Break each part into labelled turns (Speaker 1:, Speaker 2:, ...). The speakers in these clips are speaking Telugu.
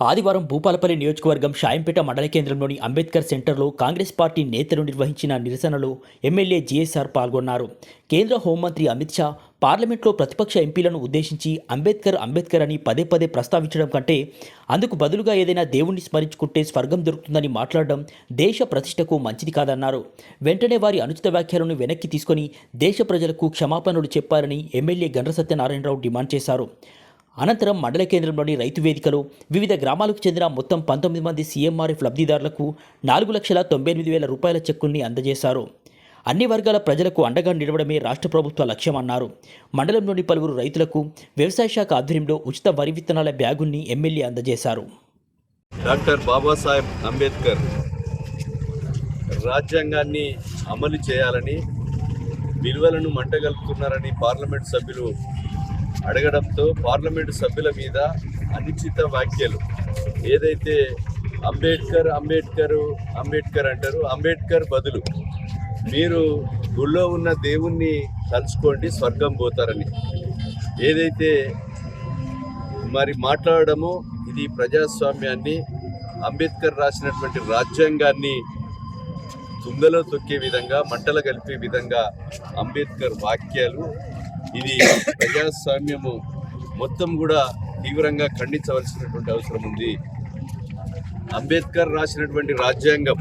Speaker 1: ఆదివారం భూపాలపల్లి నియోజకవర్గం షాయంపేట మండల కేంద్రంలోని అంబేద్కర్ సెంటర్లో కాంగ్రెస్ పార్టీ నేతలు నిర్వహించిన నిరసనలో ఎమ్మెల్యే జీఎస్ఆర్ పాల్గొన్నారు. కేంద్ర హోంమంత్రి అమిత్ షా పార్లమెంట్లో ప్రతిపక్ష ఎంపీలను ఉద్దేశించి అంబేద్కర్ అంబేద్కర్ అని పదే పదే ప్రస్తావించడం కంటే అందుకు బదులుగా ఏదైనా దేవుణ్ణి స్మరించుకుంటే స్వర్గం దొరుకుతుందని మాట్లాడడం దేశ ప్రతిష్టకు మంచిది కాదన్నారు. వెంటనే వారి అనుచిత వ్యాఖ్యలను వెనక్కి తీసుకొని దేశ ప్రజలకు క్షమాపణలు చెప్పారని ఎమ్మెల్యే గండ్ర సత్యనారాయణరావు డిమాండ్ చేశారు. అనంతరం మండల కేంద్రంలోని రైతు వేదికలో వివిధ గ్రామాలకు చెందిన మొత్తం పంతొమ్మిది మంది సీఎంఆర్ఎఫ్ లబ్ధిదారులకు నాలుగు లక్షల తొంభై ఎనిమిది వేల రూపాయల చెక్కుల్ని అందజేశారు. అన్ని వర్గాల ప్రజలకు అండగా నిలవడమే రాష్ట్ర ప్రభుత్వ లక్ష్యమన్నారు. మండలంలోని పలువురు రైతులకు వ్యవసాయ శాఖ ఆధ్వర్యంలో ఉచిత వరి విత్తనాల బ్యాగుల్ని ఎమ్మెల్యే అందజేశారు.
Speaker 2: డాక్టర్ బాబాసాహెబ్ అంబేద్కర్ రాజ్యాంగాన్ని అమలు చేయాలని విలువలను మంటగలుపుతున్నారని పార్లమెంట్ సభ్యులు అడగడంతో పార్లమెంటు సభ్యుల మీద అనుచిత వ్యాఖ్యలు. ఏదైతే అంబేద్కర్ అంబేద్కర్ అంబేద్కర్ అంటారు అంబేద్కర్ బదులు మీరు గుళ్ళో ఉన్న దేవుణ్ణి తలుచుకోండి స్వర్గం పోతారని. ఏదైతే మరి మాట్లాడడము ఇది ప్రజాస్వామ్యాన్ని అంబేద్కర్ రాసినటువంటి రాజ్యాంగాన్ని తుంగలో తొక్కే విధంగా మంటలు కలిపే విధంగా అంబేద్కర్ వాక్యాలు ఇది ప్రజాస్వామ్యము మొత్తం కూడా తీవ్రంగా ఖండించవలసినటువంటి అవసరం ఉంది. అంబేద్కర్ రాసినటువంటి రాజ్యాంగం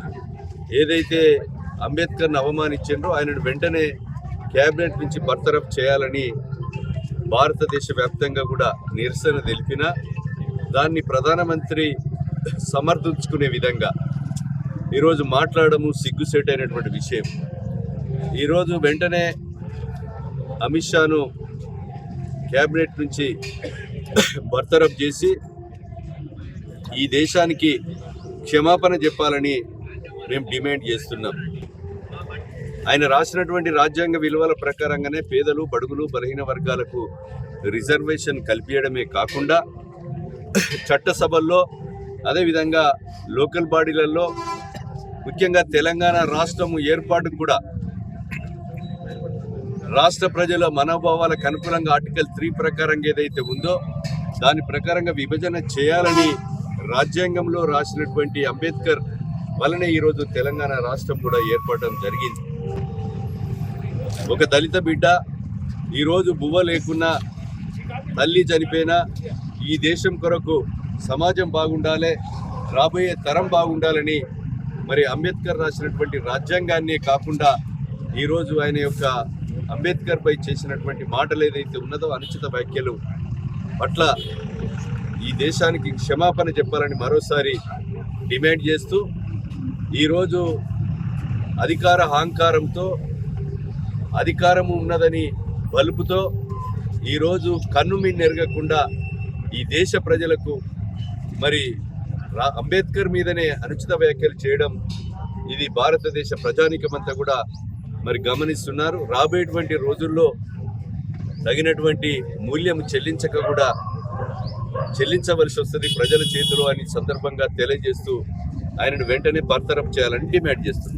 Speaker 2: ఏదైతే అంబేద్కర్ని అవమానించిండ్రో ఆయనను వెంటనే క్యాబినెట్ నుంచి బర్తరఫ్ చేయాలని భారతదేశ వ్యాప్తంగా కూడా నిరసన తెలిపిన దాన్ని ప్రధానమంత్రి సమర్థించుకునే విధంగా ఈరోజు మాట్లాడము సిగ్గుసేటైనటువంటి విషయం. ఈరోజు వెంటనే అమిత్ షాను క్యాబినెట్ నుంచి బర్తరఫ్ చేసి ఈ దేశానికి క్షమాపణ చెప్పాలని మేము డిమాండ్ చేస్తున్నాం. ఆయన రాసినటువంటి రాజ్యాంగ విలువల ప్రకారంగానే పేదలు బడుగులు బలహీన వర్గాలకు రిజర్వేషన్ కల్పించడమే కాకుండా చట్టసభల్లో అదేవిధంగా లోకల్ బాడీలలో ముఖ్యంగా తెలంగాణ రాష్ట్రము ఏర్పాటు కూడా రాష్ట్ర ప్రజల మనోభావాలకు అనుకూలంగా ఆర్టికల్ త్రీ ప్రకారంగా ఏదైతే ఉందో దాని ప్రకారంగా విభజన చేయాలని రాజ్యాంగంలో రాసినటువంటి అంబేద్కర్ వలనే ఈరోజు తెలంగాణ రాష్ట్రం కూడా ఏర్పడడం జరిగింది. ఒక దళిత బిడ్డ ఈరోజు బువ్వ లేకున్నా తల్లి చనిపోయినా ఈ దేశం కొరకు సమాజం బాగుండాలి రాబోయే తరం బాగుండాలని మరి అంబేద్కర్ రాసినటువంటి రాజ్యాంగాన్నే కాకుండా ఈరోజు ఆయన యొక్క అంబేద్కర్ పై చేసినటువంటి మాటలు ఏదైతే ఉన్నదో అనుచిత వ్యాఖ్యలు పట్ల ఈ దేశానికి క్షమాపణ చెప్పాలని మరోసారి డిమాండ్ చేస్తూ ఈరోజు అధికార అహంకారంతో అధికారము ఉన్నదని బలుపుతో ఈరోజు కన్ను ఎరగకుండా ఈ దేశ ప్రజలకు మరి రా అంబేద్కర్ మీదనే అనుచిత వ్యాఖ్యలు చేయడం ఇది భారతదేశ ప్రజానికమంతా కూడా మరి గమనిస్తున్నారు. రాబోయేటువంటి రోజుల్లో తగినటువంటి మూల్యం చెల్లించక కూడా చెల్లించవలసి వస్తుంది ప్రజల చేతిలో అని సందర్భంగా తెలియజేస్తూ ఆయనను వెంటనే బర్తరఫ్ చేయాలని డిమాండ్ చేస్తున్నారు